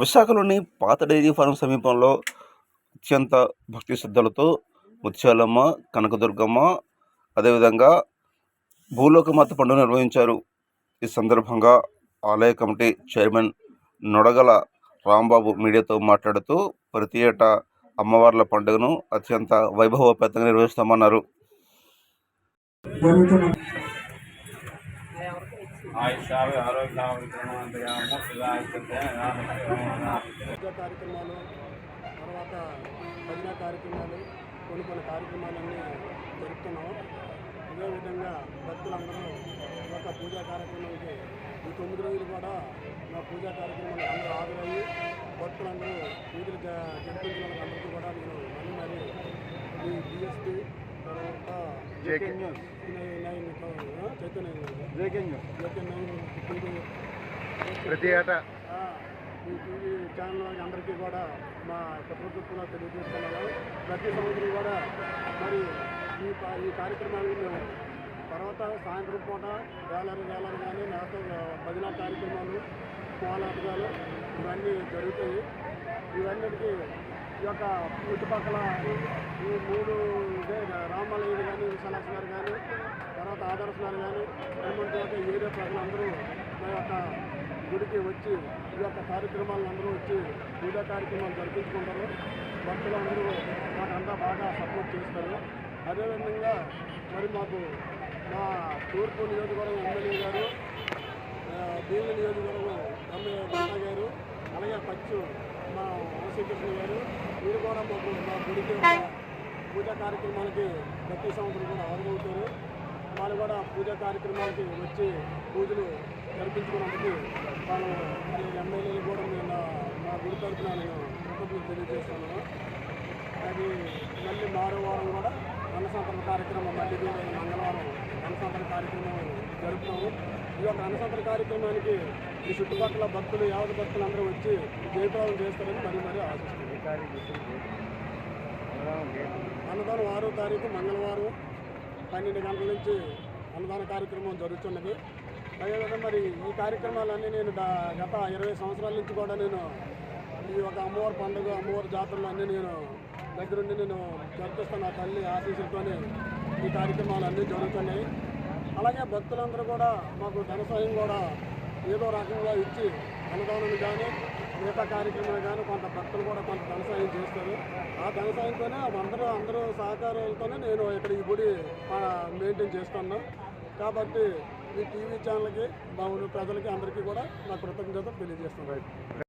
విశాఖలోని పాత dairy farm సమీపంలో అత్యంత భక్తి శ్రద్ధలతో ముత్యాలమ్మ కనకదుర్గమ్మ అదేవిధంగా భూలోకమాత పండుగ నిర్వహించారు. ఈ సందర్భంగా ఆలయ కమిటీ చైర్మన్ నొడగల రాంబాబు మీడియాతో మాట్లాడుతూ ప్రతి ఏటా అమ్మవార్ల పండుగను అత్యంత వైభవోపేతంగా నిర్వహిస్తామన్నారు. జరుగుతున్న ఆయుష్యావి కార్యక్రమాలు తర్వాత భజన కార్యక్రమాలు కొన్ని కొన్ని కార్యక్రమాలన్నీ జరుపుతున్నాం అదేవిధంగా భక్తులందరూ ఒక పూజా కార్యక్రమానికి ఈ తొమ్మిది రోజులు కూడా మా పూజా కార్యక్రమానికి అందరూ హాజరయ్యి భక్తులందరూ పూజలు జ- జరిపించిన కూడా నేను మళ్ళీ మరి ఈ BSP news JK news. JK ప్రతి ఏటా? ఈ టీవీ ఛానల్ అందరికీ కూడా మా కృతజ్ఞతలు తెలియజేస్తున్నాను ప్రతి సంవత్సరం కూడా మరి ఈ ఈ కార్యక్రమాన్ని మేము తర్వాత సాయంత్రం పూట వేలారు వేలారు కానీ లేకపోతే భజన కార్యక్రమాలు కోలాటగాలు ఇవన్నీ జరుగుతాయి. ఇవన్నిటికీ ఈ యొక్క చుట్టుపక్కల ఈ మూడు ఇదే రామాలయం కానీ విశాలాక్ష గారు కానీ తర్వాత ఆదర్శనాలు గారు కానీ హనుమంతు యొక్క ఏరియా ప్రజలందరూ మా యొక్క గుడికి వచ్చి ఈ యొక్క కార్యక్రమాలను అందరూ వచ్చి పూజా కార్యక్రమాలు జరిపించుకుంటారు. భక్తులు అందరూ మాకంతా అంతా బాగా సపోర్ట్ చేస్తారు. అదేవిధంగా మరి మాకు మా తూర్పు నియోజకవర్గం ఎమ్మెల్యే గారు ఆ, నియోజకవర్గం ఎమ్మెల్యే గారు అలాగే పచ్చు మా వంశీకృష్ణ గారు వీరు కూడా మాకు మా గుడికి పూజా కార్యక్రమాలకి ప్రతి సంవత్సరం కూడా హాజరవుతారు. వాళ్ళు కూడా పూజా కార్యక్రమాలకి వచ్చి పూజలు జరిపించుకున్నందుకు వాళ్ళు మరి ఎమ్మెల్యేలు కూడా నేను మా గుడి తరఫున నేను కృతజ్ఞతలు తెలియజేస్తున్నాను అది మళ్ళీ మారో వారం కూడా అన్నసంతరణ కార్యక్రమం మళ్ళీ మంగళవారం అన్నసంతరణ కార్యక్రమం జరుపుతాము. ఈ యొక్క అనసంతర కార్యక్రమానికి ఈ చుట్టుపక్కల భక్తులు యావత భక్తులు అందరూ వచ్చి జయప్రదం చేస్తారని మరి మరి ఆశిస్తున్నాం. అన్నదానం ఆరో తారీఖు మంగళవారం పన్నెండు గంటల నుంచి అన్నదాన కార్యక్రమం జరుగుతున్నది. అదేవిధంగా మరి ఈ కార్యక్రమాలన్నీ నేను గత ఇరవై సంవత్సరాల నుంచి కూడా నేను ఈ ఒక అమ్మవారి పండుగ అమ్మవారి జాతరలు అన్నీ నేను దగ్గరుండి నేను జరిపిస్తాను నా తల్లి ఆశీస్సులతోనే ఈ కార్యక్రమాలు అన్నీ జరుగుతున్నాయి. అలాగే భక్తులందరూ కూడా మాకు ధన సహాయం కూడా ఏదో రకంగా ఇచ్చి అన్నదానం కానీ మిగతా కార్యక్రమాలు కానీ కొంత భక్తులు కూడా కొంత ధన సహాయం చేస్తారు. ఆ ధన సహాయంతోనే అందరూ అందరూ సహకారాలతోనే నేను ఇక్కడ ఈ గుడి మెయింటైన్ చేస్తున్నాను. కాబట్టి ఈ టీవీ ఛానల్కి మా ప్రజలకి అందరికీ కూడా నా కృతజ్ఞత తెలియజేస్తున్నాను.